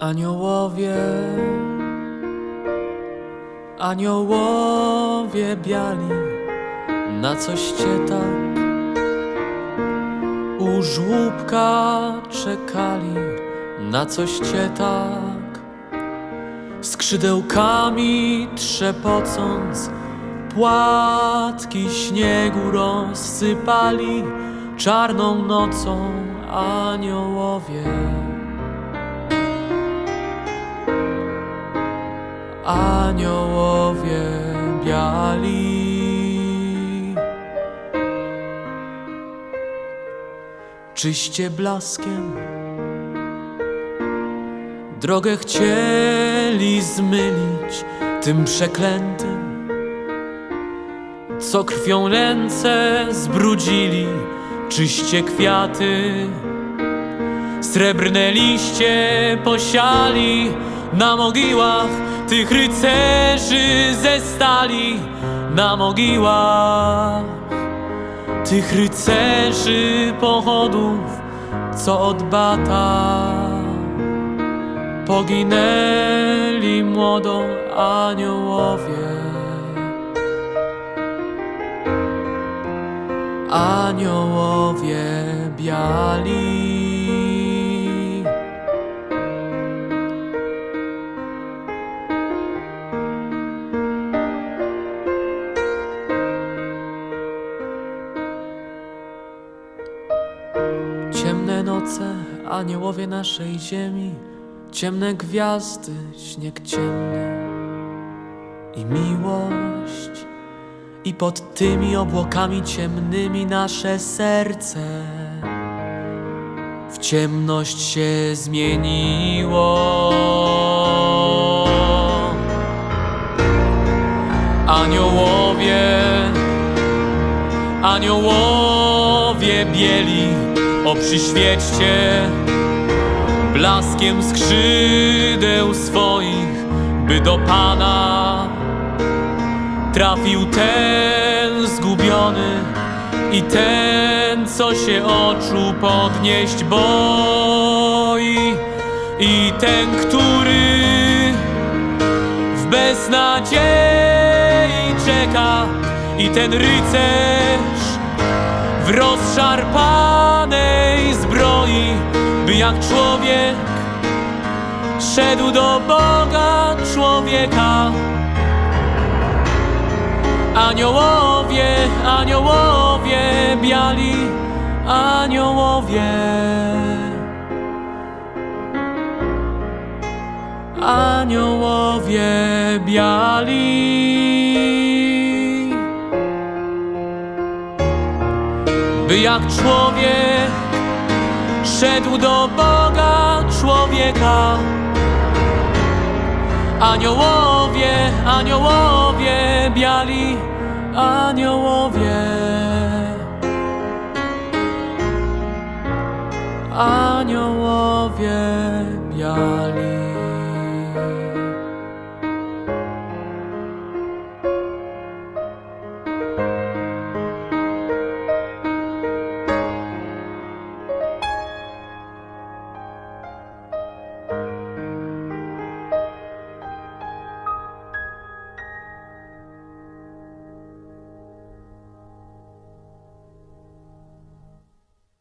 Aniołowie, aniołowie biali, na coście tak u żłóbka czekali, na coście tak skrzydełkami trzepocąc, płatki śniegu rozsypali czarną nocą aniołowie. Aniołowie biali. Czyście blaskiem drogę chcieli zmylić tym przeklętym, co krwią ręce zbrudzili, czyście kwiaty. Srebrne liście posiali na mogiłach tych rycerzy ze stali, na mogiłach tych rycerzy pochodów, co od bata poginęli młodo aniołowie. Aniołowie biali. Noce, aniołowie naszej ziemi, ciemne gwiazdy, śnieg ciemny i miłość. I pod tymi obłokami ciemnymi nasze serce w ciemność się zmieniło. Aniołowie, aniołowie bieli, oprzyświećcie blaskiem skrzydeł swoich, by do Pana trafił ten zgubiony i ten, co się oczu podnieść boi, i ten, który w beznadziei czeka, i ten rycerz w rozszarpanej zbroi, by jak człowiek szedł do Boga człowieka. Aniołowie, aniołowie biali, aniołowie. Aniołowie biali. By jak człowiek szedł do Boga człowieka. Aniołowie, aniołowie biali, aniołowie. Aniołowie biali.